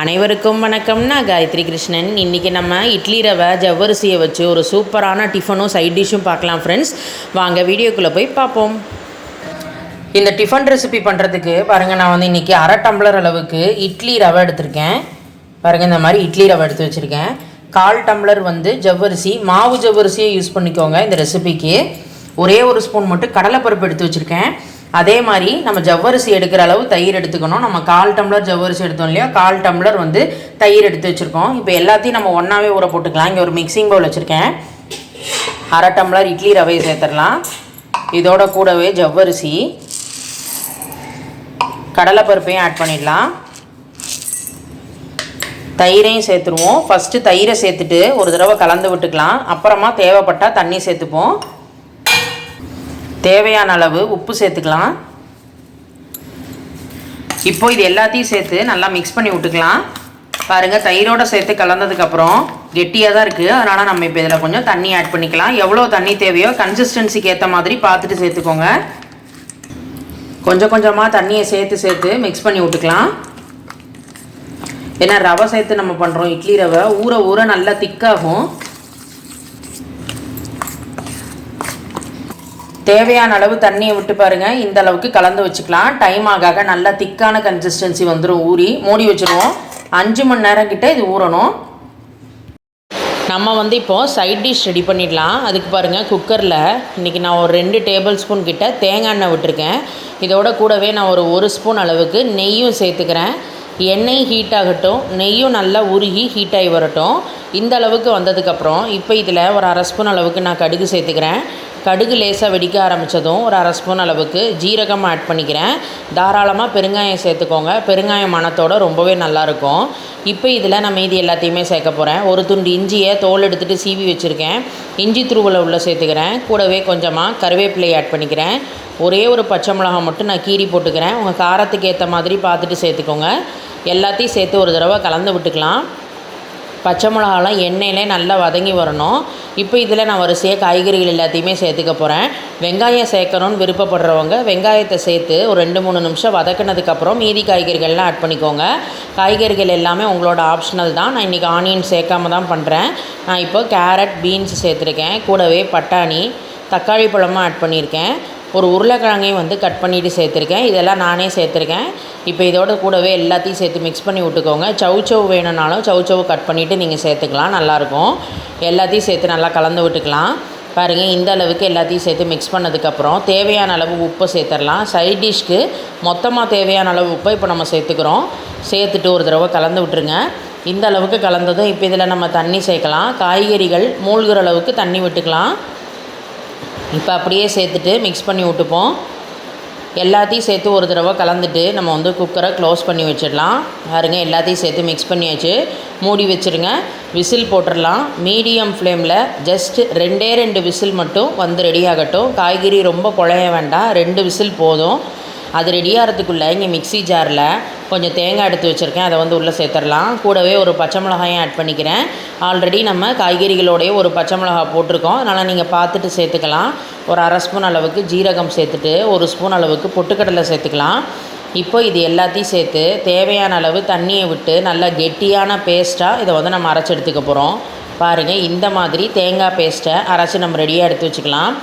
அனைவருக்கும் வணக்கம்னா காயத்ரி கிருஷ்ணன். இன்றைக்கி நம்ம இட்லி ரவை ஜவ்வரிசியை வச்சு ஒரு சூப்பரான டிஃபனும் சைட் டிஷ்ஷும் பார்க்கலாம் ஃப்ரெண்ட்ஸ் வாங்க வீடியோக்குள்ளே போய் பார்ப்போம். இந்த டிஃபன் ரெசிபி பண்ணுறதுக்கு பாருங்கள் நான் வந்து இன்றைக்கி அரை டம்ளர் அளவுக்கு இட்லி ரவை எடுத்திருக்கேன். பாருங்கள் இந்த மாதிரி இட்லி ரவை எடுத்து வச்சுருக்கேன். கால் டம்ளர் வந்து ஜவ்வரிசி மாவு ஜவ்வரிசியை யூஸ் பண்ணிக்கோங்க இந்த ரெசிபிக்கு ஒரே ஒரு ஸ்பூன் மட்டும் கடலைப்பருப்பு எடுத்து வச்சுருக்கேன். அதே மாதிரி நம்ம ஜவ்வரிசி எடுக்கிற அளவு தயிர் எடுத்துக்கணும். நம்ம கால் டம்ளர் ஜவ்வரிசி எடுத்தோம் இல்லையா? கால் டம்ளர் வந்து தயிர் எடுத்து வச்சுருக்கோம். இப்போ எல்லாத்தையும் நம்ம ஒன்றாவே ஊற போட்டுக்கலாம். இங்கே ஒரு மிக்சிங் பவுல் வச்சுருக்கேன். அரை டம்ளர் இட்லி ரவையை சேர்த்துடலாம். இதோட கூடவே ஜவ்வரிசி. கடலைப்பருப்பையும் ஆட் பண்ணிடலாம். தயிரையும் சேர்த்துருவோம். ஃபஸ்ட்டு தயிரை சேர்த்துட்டு ஒரு தடவை கலந்து விட்டுக்கலாம். அப்புறமா தேவைப்பட்டால் தண்ணி சேர்த்துப்போம். தேவையான அளவு உப்பு சேர்த்துக்கலாம். இப்போ இது எல்லாத்தையும் சேர்த்து நல்லா மிக்ஸ் பண்ணி விட்டுக்கலாம். பாருங்கள் தயிரோடு சேர்த்து கலந்ததுக்கப்புறம் கெட்டியாக தான் இருக்குது அதனால் நம்ம இப்போ இதில் கொஞ்சம் தண்ணி ஆட் பண்ணிக்கலாம். எவ்வளோ தண்ணி தேவையோ கன்சிஸ்டன்சிக்கு ஏற்ற மாதிரி பார்த்துட்டு சேர்த்துக்கோங்க. கொஞ்சம் கொஞ்சமாக தண்ணியை சேர்த்து சேர்த்து மிக்ஸ் பண்ணி விட்டுக்கலாம். ஏன்னா ரவை சேர்த்து நம்ம பண்ணுறோம் இட்லி ரவை. ஊற ஊற நல்லா திக்காகும் தேவையான அளவு தண்ணியை விட்டு பாருங்கள் இந்த அளவுக்கு கலந்து வச்சுக்கலாம். டைம் ஆக ஆக நல்லா திக்கான கன்சிஸ்டன்சி வந்துடும் ஊறி மூடி வச்சுருவோம். அஞ்சு மணி நேரம் கிட்ட இது ஊறணும். நம்ம வந்து இப்போது சைட் டிஷ் ரெடி பண்ணிடலாம். அதுக்கு பாருங்கள் குக்கரில் இன்றைக்கி நான் ஒரு ரெண்டு டேபிள் ஸ்பூன் கிட்ட தேங்காய் எண்ணெய் விட்டுருக்கேன். இதோட கூடவே நான் ஒரு ஒரு ஸ்பூன் அளவுக்கு நெய்யும் சேர்த்துக்கிறேன். எண்ணெய் ஹீட் ஆகட்டும். நெய்யும் நல்லா உருகி ஹீட் ஆகி வரட்டும். இந்த அளவுக்கு வந்ததுக்கப்புறம் இப்போ இதில் ஒரு அரை ஸ்பூன் அளவுக்கு நான் கடுகு சேர்த்துக்கிறேன். கடுகு லேசாக வெடிக்க ஆரம்பித்ததும் ஒரு அரை ஸ்பூன் அளவுக்கு ஜீரகம் ஆட் பண்ணிக்கிறேன். தாராளமாக பெருங்காயம் சேர்த்துக்கோங்க. பெருங்காயம் மனத்தோடு ரொம்பவே நல்லாயிருக்கும் இப்போ இதில் நான் மீதி எல்லாத்தையுமே சேர்க்க போகிறேன் ஒரு துண்டு இஞ்சியை தோல் எடுத்துகிட்டு சீவி வச்சுருக்கேன். இஞ்சி துருவலை உள்ளே சேர்த்துக்கிறேன். கூடவே கொஞ்சமாக கருவேப்பிலை ஆட் பண்ணிக்கிறேன். ஒரே ஒரு பச்சை மிளகா மட்டும் நான் கீரி போட்டுக்கிறேன். உங்கள் காரத்துக்கு ஏற்ற மாதிரி பார்த்துட்டு சேர்த்துக்கோங்க. எல்லாத்தையும் சேர்த்து ஒரு தடவை கலந்து விட்டுக்கலாம். பச்சை மிளகாலாம் எண்ணெயிலே நல்லா வதங்கி வரணும். இப்போ இதில் நான் வரிசையாக காய்கறிகள் எல்லாத்தையுமே சேர்த்துக்க போகிறேன் வெங்காயம் சேர்க்கணும்னு விருப்பப்படுறவங்க வெங்காயத்தை சேர்த்து ஒரு ரெண்டு மூணு நிமிஷம் வதக்கினதுக்கப்புறம் மீதி காய்கறிகள்லாம் ஆட் பண்ணிக்கோங்க. காய்கறிகள் எல்லாமே உங்களோட ஆப்ஷனல் தான். நான் இன்றைக்கி ஆனியன் சேர்க்காம தான் பண்ணுறேன் நான் இப்போ கேரட் பீன்ஸ் சேர்த்துருக்கேன். கூடவே பட்டாணி தக்காளி பழமும் ஆட் பண்ணியிருக்கேன். ஒரு உருளைக்கிழங்கையும் வந்து கட் பண்ணிவிட்டு சேர்த்துருக்கேன். இதெல்லாம் நானே சேர்த்துருக்கேன். இப்போ இதோட கூடவே எல்லாத்தையும் சேர்த்து மிக்ஸ் பண்ணி விட்டுக்கோங்க. சவு சவு வேணும்னாலும் சவு சவு கட் பண்ணிவிட்டு நீங்கள் சேர்த்துக்கலாம். நல்லாயிருக்கும். எல்லாத்தையும் சேர்த்து நல்லா கலந்து விட்டுக்கலாம். பாருங்கள் இந்த அளவுக்கு எல்லாத்தையும் சேர்த்து மிக்ஸ் பண்ணதுக்கப்புறம் தேவையான அளவு உப்பை சேர்த்துடலாம். சைட் டிஷ்க்கு மொத்தமாக தேவையான அளவு உப்பை இப்போ நம்ம சேர்த்துக்கிறோம். சேர்த்துட்டு ஒரு தடவை கலந்து விட்டுருங்க. இந்த அளவுக்கு கலந்ததும் இப்போ இதில் நம்ம தண்ணி சேர்க்கலாம். காய்கறிகள் மூழ்கிற அளவுக்கு தண்ணி விட்டுக்கலாம். இப்போ அப்படியே சேர்த்துட்டு மிக்ஸ் பண்ணி விட்டுப்போம். எல்லாத்தையும் சேர்த்து ஒரு தடவை கலந்துட்டு நம்ம வந்து குக்கரை க்ளோஸ் பண்ணி வச்சிடலாம். பாருங்கள் எல்லாத்தையும் சேர்த்து மிக்ஸ் பண்ணியாச்சு. மூடி வச்சுருங்க. விசில் போட்டுடலாம். மீடியம் ஃப்ளேமில் ஜஸ்ட் ரெண்டே ரெண்டு விசில் மட்டும் வந்து ரெடி ஆகட்டும். காய்கறி ரொம்ப குழைய வேண்டாம். ரெண்டு விசில் போதும். அது ரெடியாகிறதுக்குள்ளே இங்கே மிக்ஸி ஜாரில் கொஞ்சம் தேங்காய் எடுத்து வச்சுருக்கேன். அதை வந்து உள்ளே சேர்த்துடலாம். கூடவே ஒரு பச்சை மிளகாயும் ஆட் பண்ணிக்கிறேன். ஆல்ரெடி நம்ம காய்கறிகளோடைய ஒரு பச்சை மிளகாய் போட்டிருக்கோம். அதனால் நீங்கள் பார்த்துட்டு சேர்த்துக்கலாம். ஒரு அரை ஸ்பூன் அளவுக்கு ஜீரகம் சேர்த்துட்டு ஒரு ஸ்பூன் அளவுக்கு பொட்டுக்கடலை சேர்த்துக்கலாம். இப்போ இது எல்லாத்தையும் சேர்த்து தேவையான அளவு தண்ணியை விட்டு நல்லா கெட்டியான பேஸ்ட்டாக இதை வந்து நம்ம அரைச்சி எடுத்துக்க போகிறோம் பாருங்கள் இந்த மாதிரி தேங்காய் பேஸ்ட்டை அரைச்சி நம்ம ரெடியாக எடுத்து வச்சுக்கலாம்.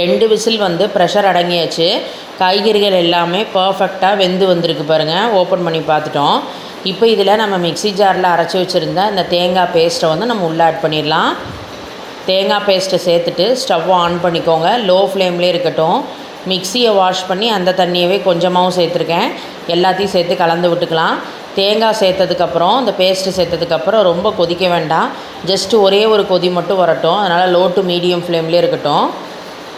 ரெண்டு விசில் வந்து ப்ரெஷர் அடங்கியாச்சு. காய்கறிகள் எல்லாமே பர்ஃபெக்டாக வெந்து வந்திருக்கு பாருங்கள் ஓப்பன் பண்ணி பார்த்துட்டோம். இப்போ இதில் நம்ம மிக்ஸி ஜாரில் அரைச்சி வச்சுருந்த இந்த தேங்காய் பேஸ்ட்டை வந்து நம்ம உள்ளே ஆட் பண்ணிடலாம். தேங்காய் பேஸ்ட்டை சேர்த்துட்டு ஸ்டவ் ஆன் பண்ணிக்கோங்க. லோ ஃப்ளேம்லேயே இருக்கட்டும். மிக்ஸியை வாஷ் பண்ணி அந்த தண்ணியவே கொஞ்சமாகவும் சேர்த்துருக்கேன். எல்லாத்தையும் சேர்த்து கலந்து விட்டுக்கலாம். தேங்காய் சேர்த்ததுக்கப்புறம் இந்த பேஸ்ட்டு சேர்த்ததுக்கப்புறம் ரொம்ப கொதிக்க வேண்டாம். ஜஸ்ட்டு ஒரே ஒரு கொதி மட்டும் வரட்டும். அதனால் லோ டு மீடியம் ஃப்ளேம்லேயே இருக்கட்டும்.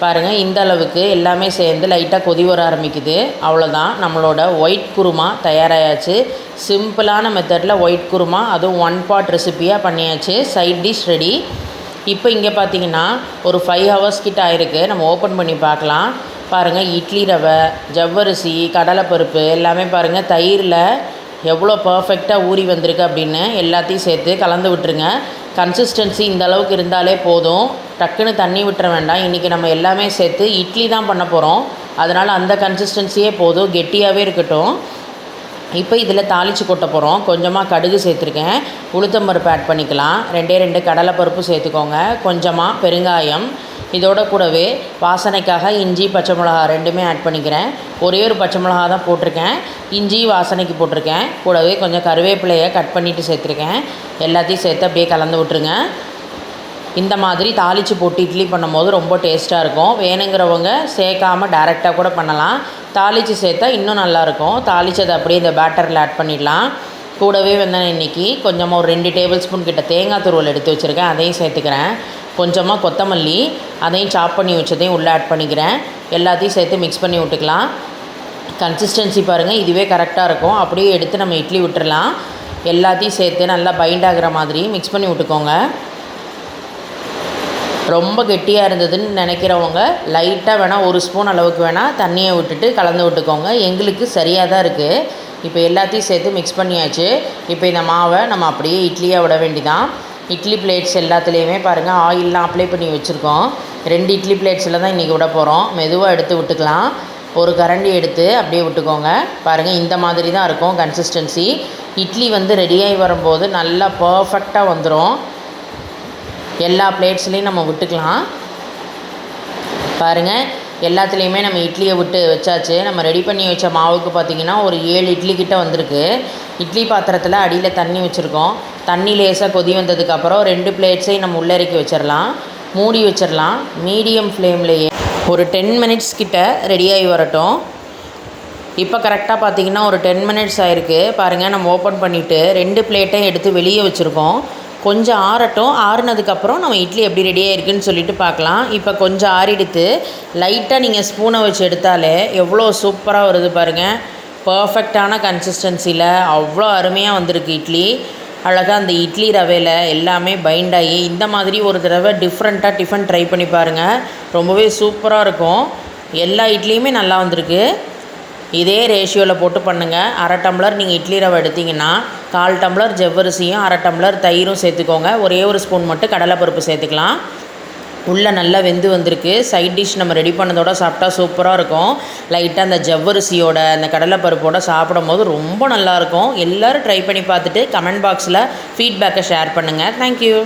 பாருங்கள் இந்த அளவுக்கு எல்லாமே சேர்ந்து லைட்டாக கொதி வர ஆரம்பிக்குது. அவ்வளோதான் நம்மளோட ஒயிட் குருமா தயாராகியாச்சு சிம்பிளான மெத்தடில் ஒயிட் குருமா அதுவும் ஒன் பாட் ரெசிப்பியாக பண்ணியாச்சு. சைட் டிஷ் ரெடி இப்போ இங்கே பார்த்தீங்கன்னா ஒரு ஃபைவ் ஹவர்ஸ் கிட்ட ஆயிருக்கு. நம்ம ஓப்பன் பண்ணி பார்க்கலாம். பாருங்கள் இட்லி ரவை ஜவ்வரிசி கடலைப்பருப்பு எல்லாமே பாருங்கள் தயிரில் எவ்வளோ பர்ஃபெக்டாக ஊறி வந்திருக்கு அப்படின்னு எல்லாத்தையும் சேர்த்து கலந்து விட்டுருங்க. கன்சிஸ்டன்சி இந்த அளவுக்கு இருந்தாலே போதும். டக்குன்னு தண்ணி விட்டுற வேண்டாம். இன்றைக்கி நம்ம எல்லாமே சேர்த்து இட்லி தான் பண்ண போகிறோம் அதனால் அந்த கன்சிஸ்டன்சியே போதும். கெட்டியாகவே இருக்கட்டும். இப்போ இதில் தாளித்து கொட்ட போகிறோம் கொஞ்சமாக கடுகு சேர்த்துருக்கேன். உளுத்தம்பருப்பு ஆட் பண்ணிக்கலாம். ரெண்டே ரெண்டு கடலைப்பருப்பு சேர்த்துக்கோங்க. கொஞ்சமாக பெருங்காயம். இதோட கூடவே வாசனைக்காக இஞ்சி பச்சை மிளகா ரெண்டுமே ஆட் பண்ணிக்கிறேன். ஒரே ஒரு பச்சை மிளகா தான் போட்டிருக்கேன். இஞ்சி வாசனைக்கு போட்டிருக்கேன். கூடவே கொஞ்சம் கருவேப்பிலையை கட் பண்ணிவிட்டு சேர்த்துருக்கேன். எல்லாத்தையும் சேர்த்து அப்படியே கலந்து விட்ருங்க இந்த மாதிரி தாளித்து போட்டு இட்லி பண்ணும்போது ரொம்ப டேஸ்ட்டாக இருக்கும். வேணுங்கிறவங்க சேர்க்காம டேரெக்டாக கூட பண்ணலாம். தாளித்து சேர்த்தா இன்னும் நல்லாயிருக்கும் தாளித்ததை அப்படியே இந்த பேட்டரில் ஆட் பண்ணிடலாம். கூடவே வந்து நான் இன்றைக்கி கொஞ்சமாக ஒரு ரெண்டு டேபிள் ஸ்பூன் கிட்ட தேங்காய் துருவல் எடுத்து வச்சுருக்கேன். அதையும் சேர்த்துக்கிறேன். கொஞ்சமாக கொத்தமல்லி அதையும் சாப் பண்ணி வச்சதையும் உள்ளே ஆட் பண்ணிக்கிறேன். எல்லாத்தையும் சேர்த்து மிக்ஸ் பண்ணி விட்டுக்கலாம். கன்சிஸ்டன்சி பாருங்கள் இதுவே கரெக்டாக இருக்கும். அப்படியே எடுத்து நம்ம இட்லி விட்டுறலாம். எல்லாத்தையும் சேர்த்து நல்லா பைண்ட் ஆகிற மாதிரி மிக்ஸ் பண்ணி விட்டுக்கோங்க. ரொம்ப கெட்டியாக இருந்ததுன்னு நினைக்கிறவங்க லைட்டாக வேணால் ஒரு ஸ்பூன் அளவுக்கு வேணால் தண்ணியை விட்டுட்டு கலந்து விட்டுக்கோங்க. எங்களுக்கு சரியாக தான் இருக்குது இப்போ எல்லாத்தையும் சேர்த்து மிக்ஸ் பண்ணியாச்சு. இப்போ இந்த மாவை நம்ம அப்படியே இட்லியாக விட வேண்டிதான். இட்லி பிளேட்ஸ் எல்லாத்துலேயுமே பாருங்கள் ஆயிலெலாம் அப்ளை பண்ணி வச்சுருக்கோம். ரெண்டு இட்லி பிளேட்ஸில் தான் இன்றைக்கி விட போகிறோம் மெதுவாக எடுத்து விட்டுக்கலாம். ஒரு கரண்டி எடுத்து அப்படியே விட்டுக்கோங்க. பாருங்கள் இந்த மாதிரி தான் இருக்கும் கன்சிஸ்டன்சி இட்லி வந்து ரெடியாகி வரும்போது நல்லா பர்ஃபெக்டாக வந்துடும் எல்லா பிளேட்ஸ்லேயும் நம்ம விட்டுக்கலாம். பாருங்கள் எல்லாத்துலேயுமே நம்ம இட்லியை விட்டு வச்சாச்சு. நம்ம ரெடி பண்ணி வச்ச மாவுக்கு பார்த்திங்கன்னா ஒரு ஏழு இட்லி கிட்ட வந்திருக்கு. இட்லி பாத்திரத்தில் அடியில் தண்ணி வச்சுருக்கோம். தண்ணி லேசாக கொதி வந்ததுக்கப்புறம் ரெண்டு பிளேட்ஸையும் நம்ம உள்ளறக்கி வச்சிடலாம் மூடி வச்சிடலாம் மீடியம் ஃப்ளேம்லேயே ஒரு டென் மினிட்ஸ் கிட்ட ரெடியாகி வரட்டும். இப்போ கரெக்டாக பார்த்தீங்கன்னா ஒரு டென் மினிட்ஸ் ஆயிருக்கு. பாருங்கள் நம்ம ஓப்பன் பண்ணிவிட்டு ரெண்டு பிளேட்டையும் எடுத்து வெளியே வச்சுருக்கோம். கொஞ்சம் ஆறட்டும். ஆறுனதுக்கப்புறம் நம்ம இட்லி எப்படி ரெடியாக இருக்குன்னு சொல்லிட்டு பார்க்கலாம். இப்போ கொஞ்சம் ஆறிடுத்து. லைட்டாக நீங்கள் ஸ்பூனை வச்சு எடுத்தாலே எவ்வளோ சூப்பராக வருது பாருங்கள் பர்ஃபெக்டான கன்சிஸ்டன்சியில் அவ்வளோ அருமையாக வந்திருக்கு இட்லி. அழகாக அந்த இட்லி ரவையில் எல்லாமே பைண்ட் ஆகி இந்த மாதிரி ஒரு தடவை டிஃப்ரெண்ட்டாக டிஃபன் ட்ரை பண்ணி பாருங்கள் ரொம்பவே சூப்பராக இருக்கும். எல்லா இட்லியுமே நல்லா வந்திருக்கு. இதே ரேஷியோவில் போட்டு பண்ணுங்கள் அரை டம்ளர் நீங்கள் இட்லி ரவை எடுத்திங்கன்னா கால் டம்ளர் ஜவ்வரிசியும் அரை டம்ளர் தயிரும் சேர்த்துக்கோங்க. ஒரே ஒரு ஸ்பூன் மட்டும் கடலைப்பருப்பு சேர்த்துக்கலாம். உள்ளே நல்லா வெந்து வந்திருக்கு. சைட் டிஷ் நம்ம ரெடி பண்ணதோட சாப்பிட்டா சூப்பராக இருக்கும். லைட்டாக அந்த ஜவ்வரிசியோட அந்த கடலைப்பருப்போட சாப்பிடும் போது ரொம்ப நல்லாயிருக்கும் எல்லோரும் ட்ரை பண்ணி பார்த்துட்டு கமெண்ட் பாக்ஸில் ஃபீட்பேக்கை ஷேர் பண்ணுங்கள் தேங்க்யூ